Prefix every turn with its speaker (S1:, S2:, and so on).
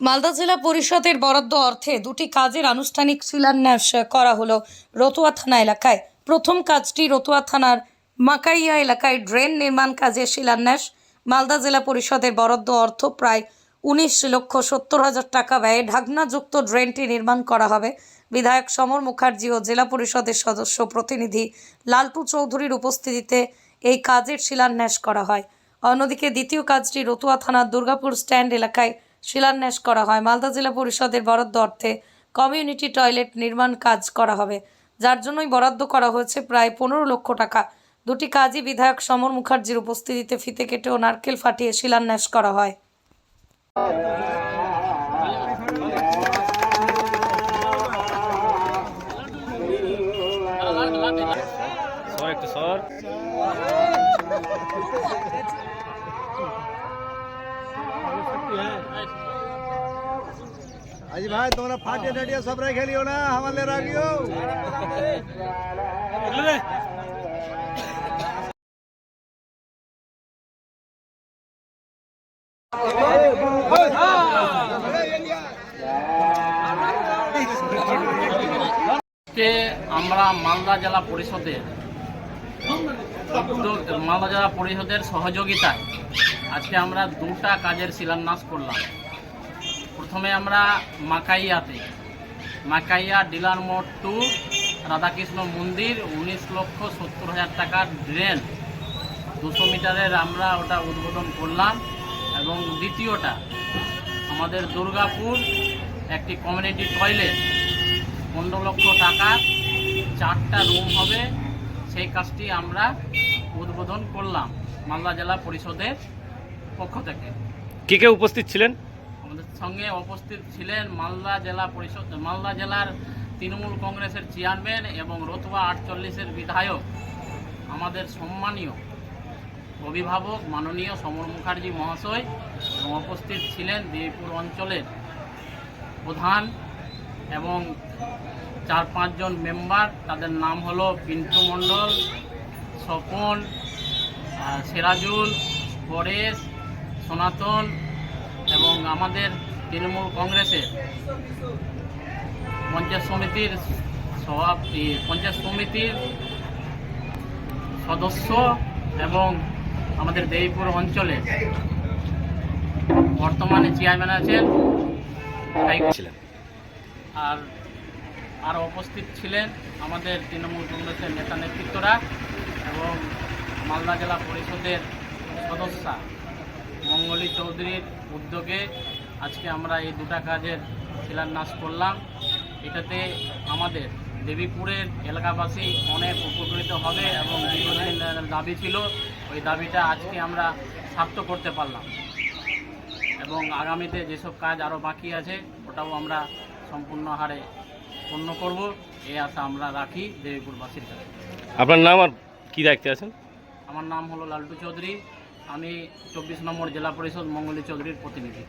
S1: মালদা জেলা পরিষদের বরাদ্দ অর্থে দুটি কাজের আনুষ্ঠানিক শিলান্যাস করা হলো রতুয়া থানা এলাকায়। প্রথম কাজটি রতুয়া থানার মাকাইয়া এলাকায় ড্রেন নির্মাণ কাজের শিলান্যাস। মালদা জেলা পরিষদের বরাদ্দ অর্থ প্রায় উনিশ লক্ষ সত্তর হাজার টাকা ব্যয়ে ঢাকনাযুক্ত ড্রেনটি নির্মাণ করা হবে। বিধায়ক সমর মুখার্জি ও জেলা পরিষদের সদস্য প্রতিনিধি লালটু চৌধুরীর উপস্থিতিতে এই কাজের শিলান্যাস করা হয়। অন্যদিকে দ্বিতীয় কাজটি রতুয়া থানার দুর্গাপুর স্ট্যান্ড এলাকায় শিলান্যাস করা হয়। মালদা জেলা পরিষদের বরাদ্দ অর্থে কমিউনিটি টয়লেট নির্মাণ কাজ করা হবে, যার জন্যই বরাদ্দ করা হয়েছে প্রায় পনেরো লক্ষ টাকা। দুটি কাজই বিধায়ক সমর মুখার্জির উপস্থিতিতে ফিতে কেটে ও নারকেল ফাটিয়ে শিলান্যাস করা হয়।
S2: আজি ভাই, তোমরা ফাটিয়ে টাটিয়ে সব রেখে লিও না, আমাদের রাখিও
S3: আমরা মালদা জেলা পরিষদের মালদা জেলা পরিষদের সহযোগিতায় আজকে আমরা দুটা কাজের শিলান্যাস করলাম। প্রথমে আমরা মাকাইয়াতে। মাকাইয়া ডিলার মোড় টু, রাধাকৃষ্ণ মন্দির, উনিশ লক্ষ সত্তর হাজার টাকার ড্রেন। দুশো মিটারের আমরা ওটা উদ্বোধন করলাম এবং দ্বিতীয়টা, আমাদের দুর্গাপুর একটি কমিউনিটি টয়লেট পনেরো লক্ষ টাকার চারটা রুম হবে, সেই কাজটি আমরা উদ্বোধন করলাম। মালদা জেলা পরিষদের পক্ষ থেকে।
S4: কে কে উপস্থিত ছিলেন?
S3: আমাদের সঙ্গে উপস্থিত ছিলেন মালদা জেলা পরিষদ মালদা জেলার তৃণমূল কংগ্রেসের চেয়ারম্যান এবং রতুয়া আটচল্লিশের বিধায়ক আমাদের সম্মানীয় অভিভাবক মাননীয় সমর মুখার্জি মহাশয় এবং উপস্থিত ছিলেন দেবপুর অঞ্চলের প্রধান এবং চার পাঁচজন মেম্বার। তাদের নাম হলো পিন্টু মণ্ডল স্বপন সিরাজুল পরেশ সনাতন এবং আমাদের তৃণমূল কংগ্রেসের পঞ্চায়েত সমিতির সভাপতি পঞ্চায়েত সমিতির সদস্য এবং আমাদের দেবীপুর অঞ্চলে বর্তমানে চেয়ারম্যান আছেন।
S4: ছিলেন।
S3: আর আর উপস্থিত ছিলেন আমাদের তৃণমূল কংগ্রেসের নেতা নেতৃত্বরা এবং মালদা জেলা পরিষদের সদস্যা। মঙ্গলী চৌধুরীর উদ্যোগে আজকে আমরা এই দুটা কাজের শিলান্যাস করলাম। এটাতে আমাদের দেবীপুরের এলাকাবাসী অনেক উপকৃত হবে এবং দীর্ঘদিনের দাবি ছিল ওই দাবিটা আজকে আমরা সার্থক করতে পারলাম। এবং আগামীতে যেসব কাজ আরও বাকি আছে ওটাও আমরা সম্পূর্ণ হারে পূর্ণ করব। এই আশা আমরা রাখি দেবীপুরবাসীর কাছে।
S4: আপনার নাম আর কি দায়িত্বে আছেন?
S3: আমার নাম হলো লালটু চৌধুরী। আমি চব্বিশ নম্বর জেলা পরিষদ মঙ্গলী চৌধুরীর প্রতিনিধি।